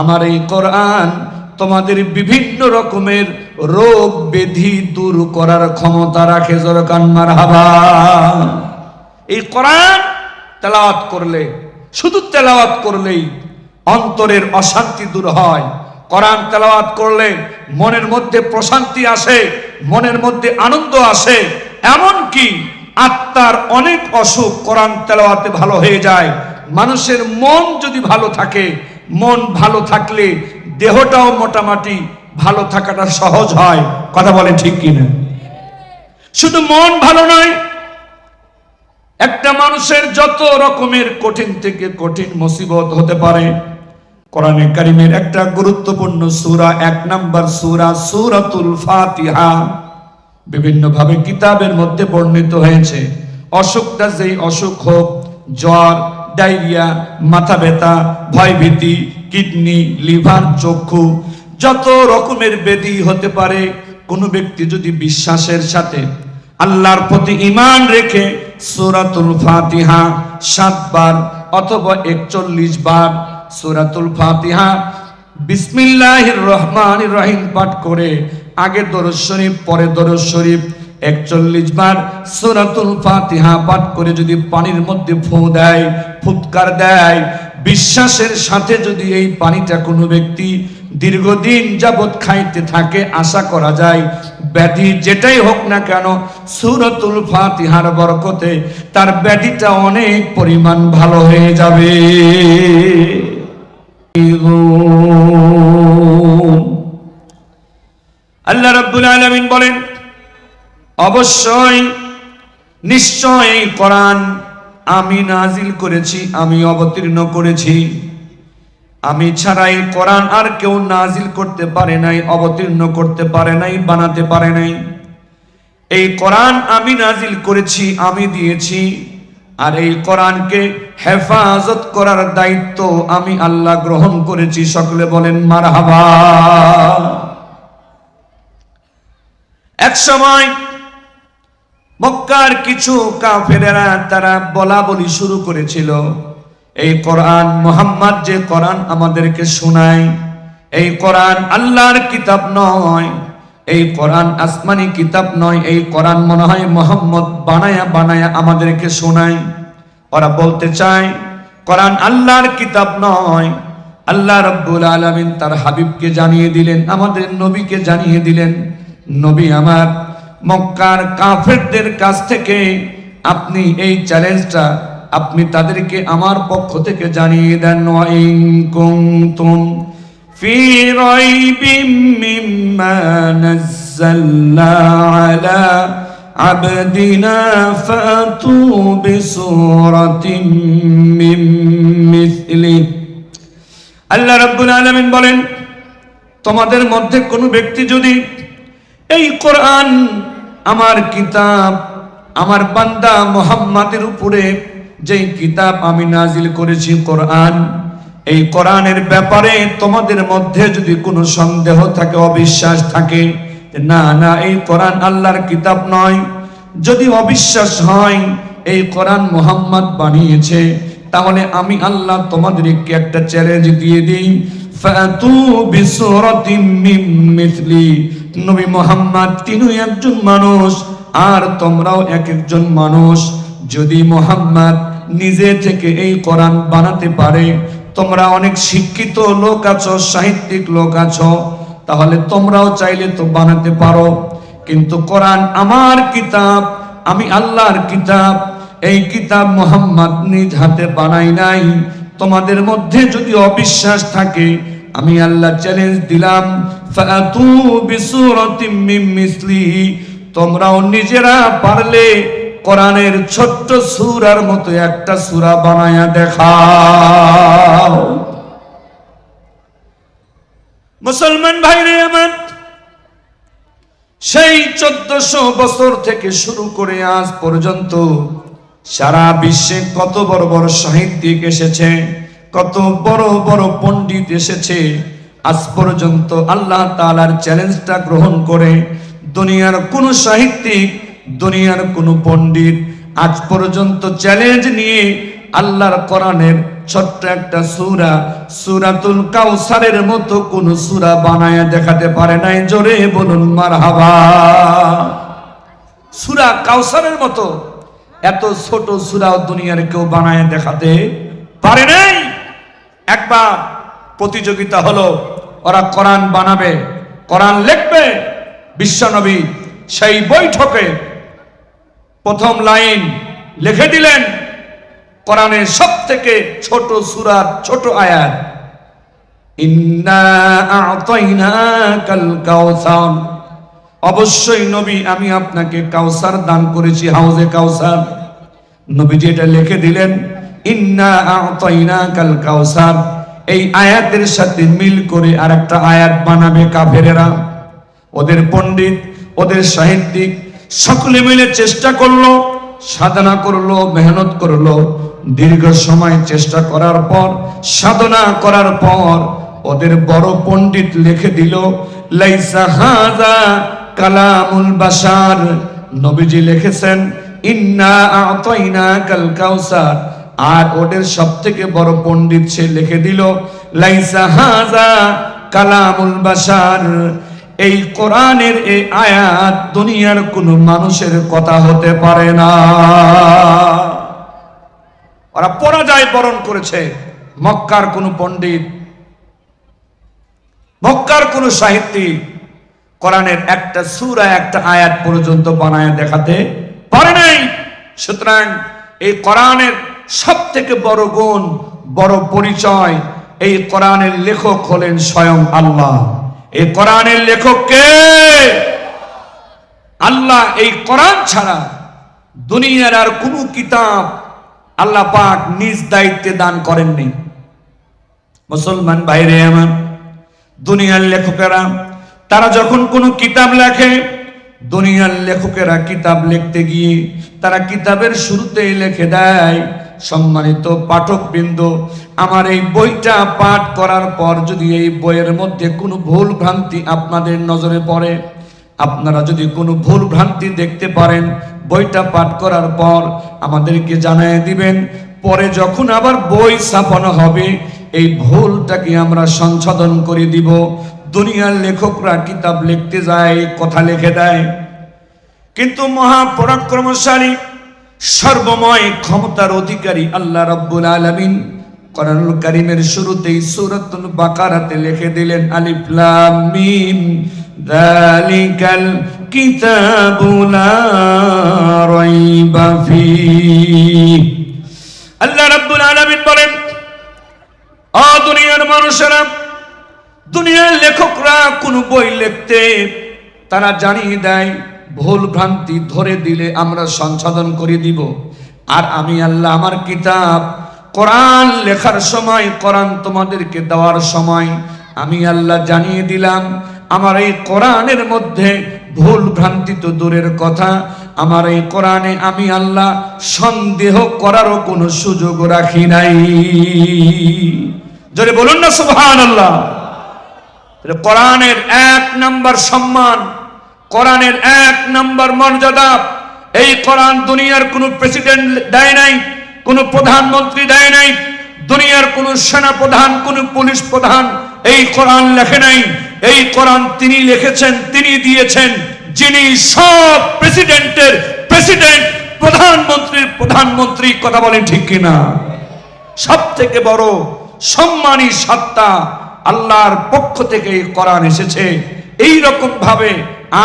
আমার এই কোরআন তোমাদের বিভিন্ন রকমের রোগ ব্যাধি দূর করার ক্ষমতা রাখে জরকান মার হাবা এই কোরআন তেলাওয়াত করলে, শুধু তেলাওয়াত করলেই অন্তরের অশান্তি দূর হয়। কোরআন তেলাওয়াত করলে মনের মধ্যে প্রশান্তি আসে, মনের মধ্যে আনন্দ আসে। এমন কি আত্মার অনেক অসুখ কোরআন তেলাওয়াতে ভালো হয়ে যায়। মানুষের মন যদি ভালো থাকে মন ভালো থাকলে দেহটাও মোটামুটি ভালো থাকাটা সহজ হয়। কথা বলে ঠিক কিনা? শুধু মন ভালো নয়, একটা মানুষের যত রকমের কঠিন থেকে কঠিন মুসিবত হতে পারে, কোরআনে কারিমের একটা গুরুত্বপূর্ণ সূরা, এক নাম্বার সূরা, সূরাতুল ফাতিহা বিভিন্ন ভাবে কিতাবের মধ্যে বর্ণিত হয়েছে। অসুখটা যেই অসুখ হোক, জ্বর ডায়রিয়া, মাথা ব্যথা, ভয়ভীতি, কিডনি, লিভার, চক্ষু, যত রকমের ব্যাধি হতে পারে, কোনো ব্যক্তি যদি বিশ্বাসের সাথে আল্লাহর প্রতি ইমান রেখে সূরাতুল ফাতিহা সাতবার অথবা একচল্লিশ বার সূরাতুল ফাতিহা বিসমিল্লাহির রহমানির রহিম পাঠ করে, আগে দরজ শরীফ, পরে দরজ শরীফ একচল্লিশ বার সূরাতুল ফাতিহা পাঠ করে যদি পানির মধ্যে ফু দেয়, ফুৎকার দেয়, বিশ্বাসের সাথে যদি এই পানিটা কোনো ব্যক্তি দীর্ঘদিন যাবৎ খাইতে থাকে, আশা করা যায়, ব্যাধি যেটাই হোক না কেন, সুরতুল ফাতিহার বরকতে তার ব্যাধিটা অনেক পরিমাণ ভালো হয়ে যাবে। আল্লাহ রাব্বুল আলামিন বলেন অবশ্যই নিশ্চয় এই কোরআন আমি নাজিল করেছি, আমি অবতীর্ণ করেছি। আমি ছাড়াই কোরআন আর কেউ নাজিল করতে পারে নাই, অবতীর্ণ করতে পারে নাই, বানাতে পারে নাই। এই কোরআন আমি নাজিল করেছি, আমি দিয়েছি, আর এই কোরআনকে হেফাজত করার দায়িত্ব আমি আল্লাহ গ্রহণ করেছি। সকলে বলেন, মারহাবা। এক সময় মক্কার কিছু কাফেরেরা তারা বলা বলি শুরু করেছিল। এই কোরআন, মোহাম্মদ যে কোরআন আমাদেরকে শোনায়, এই কোরআন আল্লাহর কিতাব নয়, এই কোরআন আসমানি কিতাব নয়, এই কোরআন মনে হয় মোহাম্মদ বানায়া বানায়া আমাদেরকে শোনায়। ওরা বলতে চায়, কোরআন আল্লাহর কিতাব নয়, আল্লাহ রব্বুল আলমিন তার হাবিবকে জানিয়ে দিলেন, আমাদের নবীকে জানিয়ে দিলেন, নবী আমার মক্কার কাফেরদের কাছ থেকে আপনি এই চ্যালেঞ্জটা আপনি তাদেরকে আমার পক্ষ থেকে জানিয়ে দেন ওয়াইন কুনতুম ফি রাইবিম মিম্মা নাযালনা আলা عبدنا فأتوا بسورة من مثله আল্লাহ রাব্বুল আলামিন বলেন তোমাদের মধ্যে কোনো ব্যক্তি যদি এই কোরআন আমার কিতাব, আমার বান্দা মোহাম্মদের উপরে যেই কিতাব আমি নাজিল করেছি কোরআন, এই কোরআনের ব্যাপারে তোমাদের মধ্যে যদি কোনো সন্দেহ থাকে, অবিশ্বাস থাকে না না, এই কোরআন আল্লাহর কিতাব নয়। যদি অবিশ্বাস হয়, এই কোরআন মোহাম্মদ বানিয়েছে, তাহলে আমি আল্লাহ তোমাদেরকে একটা চ্যালেঞ্জ দিয়ে দিই। নবী মোহাম্মদ তিনিও একজন মানুষ, আর তোমরাও এক একজন মানুষ। যদি মোহাম্মদ নিজে থেকে এই কোরআন বানাতে পারে, তোমরা অনেক শিক্ষিত লোক আছো, সাহিত্যিক লোক আছো, তাহলে তোমরাও চাইলে তো বানাতে পারো। কিন্তু কোরআন আমার কিতাব, আমি আল্লাহর কিতাব, এই কিতাব মোহাম্মদ নিজ হাতে বানাই নাই। তোমাদের মধ্যে যদি অবিশ্বাস থাকে আমি আল্লাহ চ্যালেঞ্জ দিলাম তোমরাও নিজেরা পারলে কোরআনের ছোট্ট সূরার মতো একটা সূরা বানায়া দেখাও। মুসলমান ভাইরে আমার, সেই চোদ্দশো বছর থেকে শুরু করে আজ পর্যন্ত সারা বিশ্বে কত বড় বড় সাহিত্যিক এসেছে। কত বড় বড় পণ্ডিত এসেছে। আজ পর্যন্ত আল্লাহ তালার চ্যালেঞ্জটা গ্রহণ করে দুনিয়ার কোন সাহিত্যিক, দুনিয়ার কোন পণ্ডিত, আজ পর্যন্ত চ্যালেঞ্জ নিয়ে আল্লাহর কোরআনের ছোট্ট একটা সুরা, সুরাতুল কাউসারের মতো কোন সুরা বানায় দেখাতে পারে নাই। জোরে বলুন মার হাবা সুরা কাউসারের মতো এত ছোট সুরাও দুনিয়ার কেউ বানায় দেখাতে পারে নাই। একবার প্রতিযোগিতা হলো, ওরা কোরআন বানাবে, কোরআন লিখবে, বিশ্বনবী সেই বৈঠকে প্রথম লাইন লিখে দিলেন, কোরআনের সব থেকে ছোট সুরার ছোট আয়াত অবশ্যই নবী, আমি আপনাকে কাউসার দান করেছি, হাউজে কাউসার নবীজি এটা লিখে দিলেন ইন্না আ'তাইনাকাল কাউসার এই আয়াতের সাথে মিল করে আরেকটা আয়াত বানাবে কাফেরেরা। ওদের পণ্ডিত, ওদের সাহিত্যিক সকলে মিলে চেষ্টা করল, সাধনা করল, মেহনত করল। দীর্ঘ সময় চেষ্টা করার পর, সাধনা করার পর ওদের বড় পণ্ডিত লিখে দিল, লাইসা হাজা কালামুল বাসার নবীজি লিখেছেন, ইন্না আতাইনা কাল কাউসার আর ওদের সব থেকে বড় পণ্ডিত সে লিখে দিল, লাইসা হাজা কালামুল বাসার এই কোরআনের এই আয়াত দুনিয়ার কোন মানুষের কথা হতে পারে না। ওরা পরাজয় বরণ করেছে, মক্কার কোন পণ্ডিত, মক্কার কোন সাহিত্যিক কোরআনের একটা সুরা, একটা আয়াত পর্যন্ত বানায় দেখাতে পারে নাই। সুতরাং এই কোরআনের সব থেকে বড় গুণ, বড় পরিচয় এই কোরআনের লেখক হলেন স্বয়ং আল্লাহ। এই কোরআনের লেখক কে? আল্লাহ এই কোরআন ছাড়া দুনিয়ার আর কোনো কিতাব আল্লাহ পাক নিজ দায়িত্বে দান করেননি। মুসলমান বাইরে আমার, দুনিয়ার লেখকেরা, তারা যখন কোনো কিতাব লেখে, দুনিয়ার লেখকেরা কিতাব লিখতে গিয়ে তারা কিতাবের শুরুতেই লিখে দেয় সম্মানিত পাঠকবৃন্দ, আমার এই বইটা পাঠ করার পর যদি এই বইয়ের মধ্যে কোনো ভুল ভ্রান্তি আপনাদের নজরে পড়ে, আপনারা যদি কোনো ভুল ভ্রান্তি দেখতে পারেন, বইটা পাঠ করার পর আমাদেরকে জানায় দিবেন। পরে যখন আবার বই ছাপানো হবে, এই ভুলটাকে আমরা সংশোধন করে দিব। দুনিয়ার লেখকরা কিতাব লিখতে যায়, কথা লিখে দেয়। কিন্তু মহাপরাক্রমশালী সর্বময় ক্ষমতার অধিকারী আল্লাহ রাব্বুল আলামিন কোরআনুল কারীমের শুরুতেই সূরাতুল বাকারাতে লিখে দিলেন, আলিফ লাম মিম, যালিকাল কিতাবু লা ফীহ। আল্লাহ রাব্বুল আলামিন বলেন আ দুনিয়ার মানুষেরা, দুনিয়ার লেখকরা কোন বই লিখতে তারা জানিয়ে দেয় ভুল ভ্রান্তি ধরে দিলে আমরা সংশোধন করে দিব। আর আমি আল্লাহ আমার কিতাব, কোরআন লেখার সময়, কোরআন তোমাদেরকে দেওয়ার সময় আমি আল্লাহ জানিয়ে দিলাম, আমার এই কোরআনের মধ্যে ভুল ভ্রান্তি তো দূরের কথা, আমার এই কোরআনে আমি আল্লাহ সন্দেহ করারও কোনো সুযোগ রাখি নাই। জোরে বলুন না সুবহান আল্লাহ কোরআনের এক নাম্বার সম্মান কোরআনের এক নম্বর মর্যাদা। এই কোরআন দুনিয়ার কোনো প্রেসিডেন্ট দেয় নাই, কোনো প্রধানমন্ত্রী দেয় নাই, দুনিয়ার কোনো সেনা প্রধান কোনো পুলিশ প্রধান এই কোরআন লেখে নাই। এই কোরআন তিনি লিখেছেন, তিনি দিয়েছেন, যিনি সব প্রেসিডেন্টের প্রেসিডেন্ট, প্রধানমন্ত্রীর প্রধানমন্ত্রী, কথা বলেন ঠিক কিনা? সব থেকে বড় সম্মানী সত্তা আল্লাহর পক্ষ থেকে কোরআন এসেছে। এই রকম ভাবে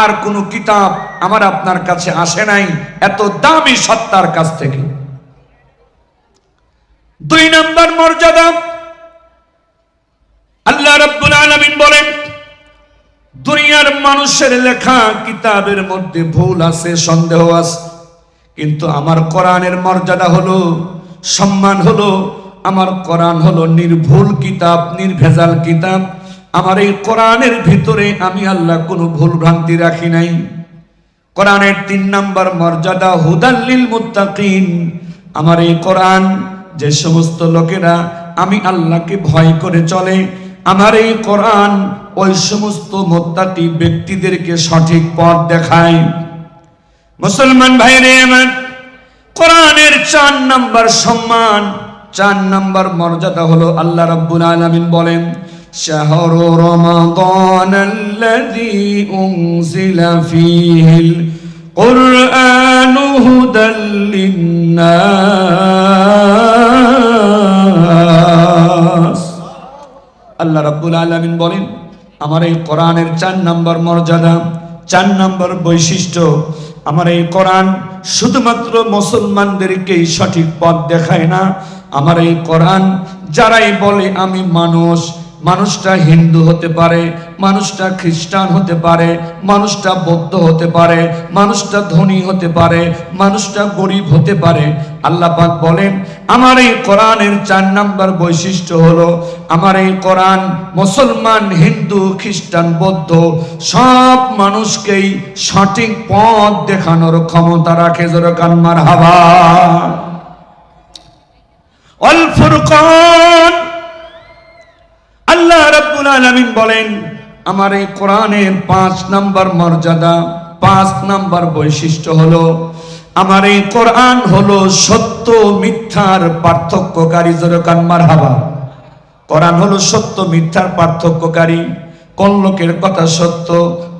আর কোনো কিতাব আমার আপনার কাছে আসে নাই, এত দামি সত্তার কাছ থেকে। দুই নম্বর মর্যাদা, আল্লাহ রাব্বুল আলামিন বলেন, দুনিয়ার মানুষের লেখা কিতাবের মধ্যে ভুল আছে, সন্দেহ আছে। কিন্তু আমার কোরআনের মর্যাদা হলো, সম্মান হলো, আমার কোরআন হলো নির্ভুল কিতাব, নির্ভেজাল কিতাব। আমার এই কোরআনের ভিতরে আমি আল্লাহ কোনো ভুল ভ্রান্তি রাখি নাই। কোরআনের তিন নাম্বার মর্যাদা হুদাল্লিল মুত্তাকিন। আমার এই কোরআন, যে সমস্ত লোকেরা আমি আল্লাহকে ভয় করে চলে, আমার এই কোরআন ওই সমস্ত মোত্তাকি ব্যক্তিদেরকে সঠিক পথ দেখায়। মুসলমান ভাইরে আমার, কোরআনের চার নাম্বার সম্মান, চার নাম্বার মর্যাদা হলো আল্লাহ রাব্বুল আলামিন বলেন شهر رمضان الذي أنزل فيه القرآن هدى للناس আল্লাহ রাব্বুল আলামিন বলেন আমার এই কোরআনের চার নম্বর মর্যাদা চার নম্বর বৈশিষ্ট্য আমার এই কোরআন শুধুমাত্র মুসলমানদেরকেই সঠিক পথ দেখায় না আমার এই কোরআন যারাই বলে আমি মানুষ মানুষটা হিন্দু হতে পারে, মানুষটা খ্রিস্টান হতে পারে, মানুষটা বৌদ্ধ হতে পারে, মানুষটা ধনী হতে পারে, মানুষটা গরিব হতে পারে। আল্লাহ বলেন, আমার এই কোরআনের চার নাম্বার বৈশিষ্ট্য হলো, আমার এই কোরআন মুসলমান, হিন্দু, খ্রিস্টান, বৌদ্ধ সব মানুষকেই সঠিক পথ দেখানোর ক্ষমতা রাখে জোরকান মার হাবা অল আল্লাহ রাব্বুল বলেন, আমার এই কোরআনের পাঁচ নাম্বার মর্যাদা, পাঁচ নাম্বার বৈশিষ্ট্য হলো, আমার এই কোরআন হলো সত্য, মিথ্যার পার্থক্যকারী। জোরকান মারহাবা। কোরআন হলো সত্য, মিথ্যার পার্থক্যকারী। কোন লোকের কথা সত্য,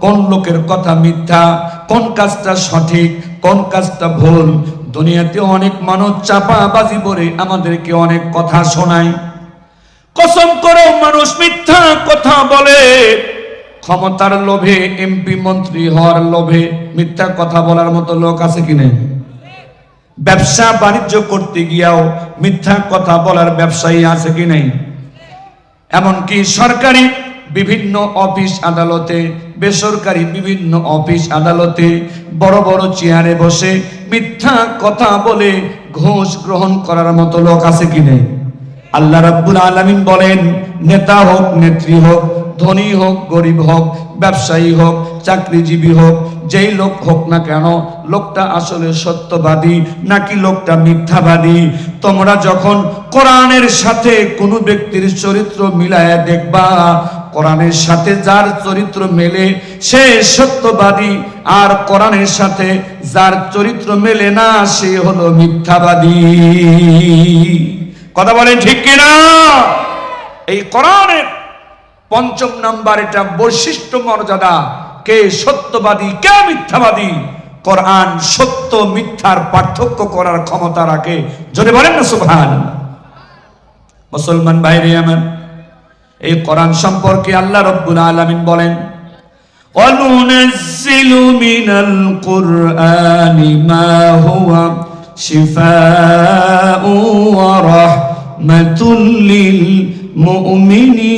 কোন লোকের কথা মিথ্যা, কোন কাজটা সঠিক, কোন কাজটা ভুল। দুনিয়াতে অনেক মানুষ চাপাবাজি করে আমাদেরকে অনেক কথা শোনায়। কসম করো মানুষ মিথ্যা কথা বলে। ক্ষমতার লোভে এমপি মন্ত্রী হওয়ার লোভে মিথ্যা কথা বলার মতো লোক আছে কি নেই? ব্যবসা বাণিজ্য করতে গিয়াও মিথ্যা কথা বলার ব্যবসায়ী আছে কি নেই? এমনকি সরকারি বিভিন্ন অফিস আদালতে, বেসরকারি বিভিন্ন অফিস আদালতে বড় বড় চেয়ারে বসে মিথ্যা কথা বলে ঘোষ গ্রহণ করার মতো লোক আছে কি নেই? আল্লাহ রাব্বুল আলামিন বলেন, নেতা হোক, নেত্রী হোক, ধনী হোক, গরিব হোক, ব্যবসায়ী হোক, চাকরিজীবী হোক, যেই লোক হোক না কেন, লোকটা আসলে সত্যবাদী নাকি লোকটা মিথ্যাবাদী? তোমরা যখন কোরআনের সাথে কোনো ব্যক্তির চরিত্র মিলায়া দেখবা, কোরআনের সাথে যার চরিত্র মেলে, সে সত্যবাদী, আর কোরআনের সাথে যার চরিত্র মেলে না, সে হলো মিথ্যাবাদী। কথা বলেন ঠিক কিনা এই কোরআনের পঞ্চম নাম্বার এটা বৈশিষ্ট্য মর্যাদা কে সত্যবাদী কে মিথ্যাবাদী কোরআন সত্য মিথ্যার পার্থক্য করার ক্ষমতা রাখে যদি বলেন না সুভান মুসলমান বাইরে আমার এই কোরআন সম্পর্কে আল্লাহ রব্বুল আলামিন বলেন وننزل من القرآن ما هو شفاء ورحمة রহমতুল্লিল মুমিনী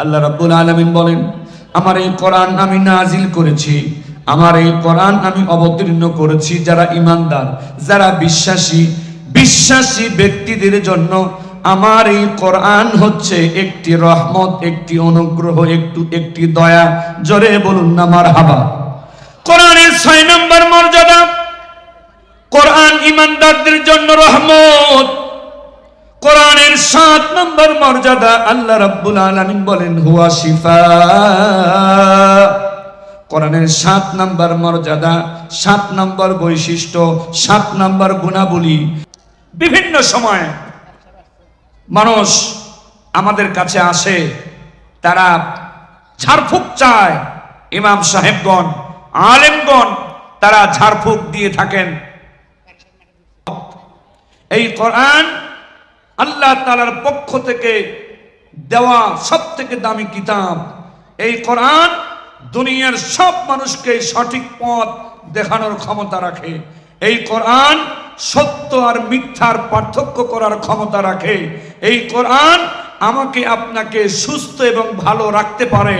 আল্লাহ রাব্বুল আলামিন বলেন, আমার এই কোরআন আমি নাজিল করেছি। আমার এই কোরআন আমি অবতীর্ণ করেছি যারা ইমানদার যারা বিশ্বাসী। বিশ্বাসী ব্যক্তিদের জন্য আমার এই কোরআন হচ্ছে একটি রহমত, একটি অনুগ্রহ, একটু, একটি দয়া। জোরে বলুন না মার হাবা কোরআনের ছয় নম্বর মর্যাদা কোরআন ইমানদারদের জন্য রহমত। কোরআনের সাত নম্বর মর্যাদা আল্লাহ রাব্বুল আলামিন বলেন, হুয়া শিফা। কোরআনের সাত নম্বর মর্যাদা, সাত নম্বর বৈশিষ্ট্য, সাত নম্বর গুণাবলী। বিভিন্ন সময় মানুষ আমাদের কাছে আসে, তারা ঝাড়ফুঁক চায়। ইমাম সাহেবগণ, আলেমগণ, তারা ঝাড়ফুঁক দিয়ে থাকেন। এই কোরআন আল্লাহ তালার পক্ষ থেকে দেওয়া সব থেকে দামি কিতাব। এই কোরআন দুনিয়ার সব মানুষকে সঠিক পথ দেখানোর ক্ষমতা রাখে। এই কোরআন সত্য আর মিথ্যার পার্থক্য করার ক্ষমতা রাখে। এই কোরআন আমাকে আপনাকে সুস্থ এবং ভালো রাখতে পারে।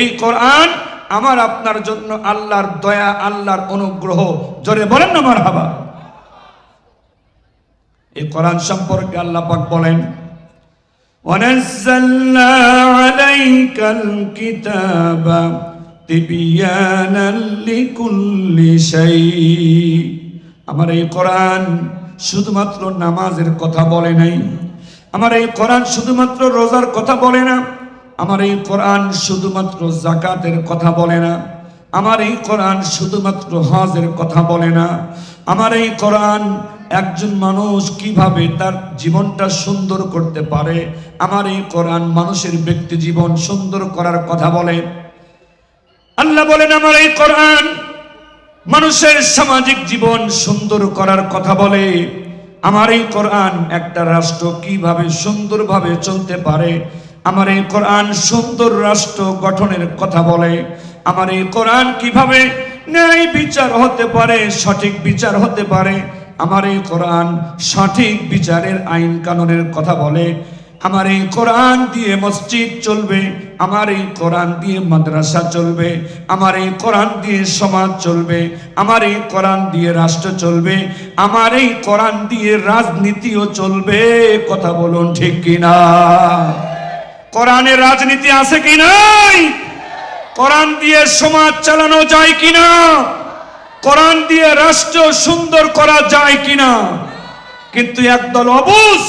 এই কোরআন আমার আপনার জন্য আল্লাহর দয়া, আল্লাহর অনুগ্রহ। জোরে বলেন না আমার হাবা এই কোরআন সম্পর্কে আল্লাহ পাক বলেন ونزلنا عليك الكتاب تبيانا لكل شيء আমার এই কোরআন শুধুমাত্র নামাজের কথা বলে নাই আমার এই কোরআন শুধুমাত্র রোজার কথা বলে না আমার এই কোরআন শুধুমাত্র জাকাতের কথা বলে না আমার এই কোরআন শুধুমাত্র হজের কথা বলে না। আমার এই কোরআন একজন মানুষ কীভাবে তার জীবনটা সুন্দর করতে পারে, আমার এই কোরআন মানুষের ব্যক্তি জীবন সুন্দর করার কথা বলে। আল্লাহ বলেন, আমার এই কোরআন মানুষের সামাজিক জীবন সুন্দর করার কথা বলে। আমার এই কোরআন একটা রাষ্ট্র কীভাবে সুন্দরভাবে চলতে পারে, আমার এই কোরআন সুন্দর রাষ্ট্র গঠনের কথা বলে। আমার এই কোরআন কীভাবে ন্যায় বিচার হতে পারে, সঠিক বিচার হতে পারে? আমার এই কোরআন সঠিক বিচারের আইন কানুনের কথা বলে। আমার এই কোরআন দিয়ে মসজিদ চলবে, আমার এই কোরআন দিয়ে মাদ্রাসা চলবে, আমার এই কোরআন দিয়ে সমাজ চলবে, আমার এই কোরআন দিয়ে রাষ্ট্র চলবে, আমার এই কোরআন দিয়ে রাজনীতিও চলবে। কথা বলুন ঠিক কিনা? কোরআনের রাজনীতি আছে কি নাই? কোরআন দিয়ে সমাজ চালানো যায় কিনা? কোরআন দিয়ে রাষ্ট্র সুন্দর করা যায় কিনা? কিন্তু একদল অবুজ,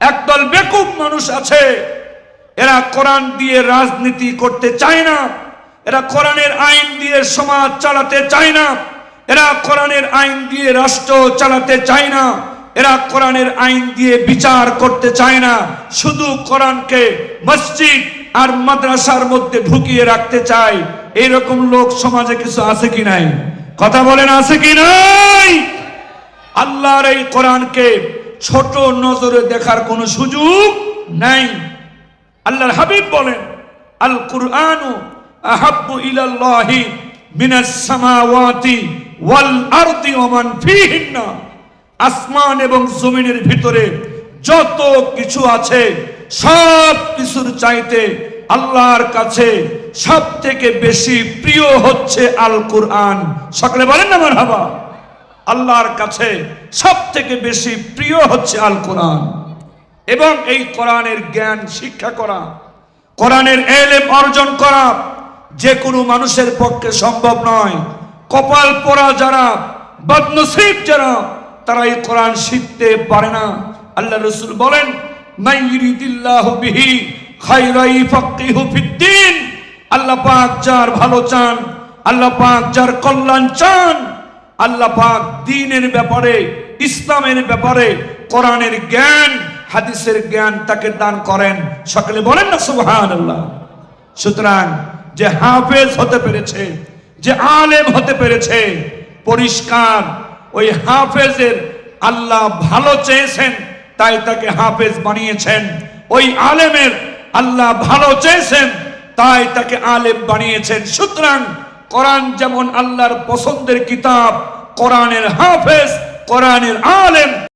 একদল বেকুব মানুষ আছে। এরা কোরআন দিয়ে রাজনীতি করতে চায় না। এরা কোরআনের আইন দিয়ে সমাজ চালাতে চায় না। এরা কোরআনের আইন দিয়ে রাষ্ট্র চালাতে চায় না। এরা কোরআনের আইন দিয়ে বিচার করতে চায় না। শুধু কোরআনকে মসজিদ আর মাদ্রাসার মধ্যে ঢুকিয়ে রাখতে চায় এইরকম লোক সমাজে কিছু আছে কি নাই? কথা বলেন, আছে কি নাই? আল্লাহর এই কোরআনকে ছোট নজরে দেখার কোনো সুযোগ নাই। আল্লাহর হাবিব বলেন আল কুরআনু আহাব্বু ইলাল্লাহি মিনাস সামাওয়াতি ওয়াল আরদি ওয়া মান ফীহিন্না। আসমান এবং জমিনের ভিতরে যত কিছু আছে সব কিছুর চাইতে আল্লাহর কাছে সব থেকে বেশি প্রিয় হচ্ছে আল কুরআন সকলে বলেন না মারহাবা? আল্লাহর কাছে সব থেকে বেশি প্রিয় হচ্ছে আল কোরআন এবং এই কোরআনের জ্ঞান শিক্ষা করা, কোরআনের এলেম অর্জন করা যে কোনো মানুষের পক্ষে সম্ভব নয়। কপাল পরা যারা, বদনসিব যারা তারা এই কোরআন শিখতে পারে না। আল্লাহ রসুল বলেন বিহি আল্লাহ ভালো চান, আল্লাহ যার কল্যাণ আল্লাহ পাক ব্যাপারে, ইসলামের ব্যাপারে জ্ঞান, হাদিসের জ্ঞান তাকে দান করেন। সকলে বলেন না, সুবহানাল্লাহ। সুতরাং যে হাফেজ হতে পেরেছে, যে আলেম হতে পেরেছে, পরিষ্কার, ওই হাফেজের আল্লাহ ভালো চেয়েছেন তাই তাকে হাফেজ বানিয়েছেন। ওই আলেমের আল্লাহ ভালো চেয়েছেন, তাই তাকে আলেম বানিয়েছেন। সুতরাং কোরআন যেমন আল্লাহর পছন্দের কিতাব, কোরআনের হাফেজ, কোরআনের আলেম।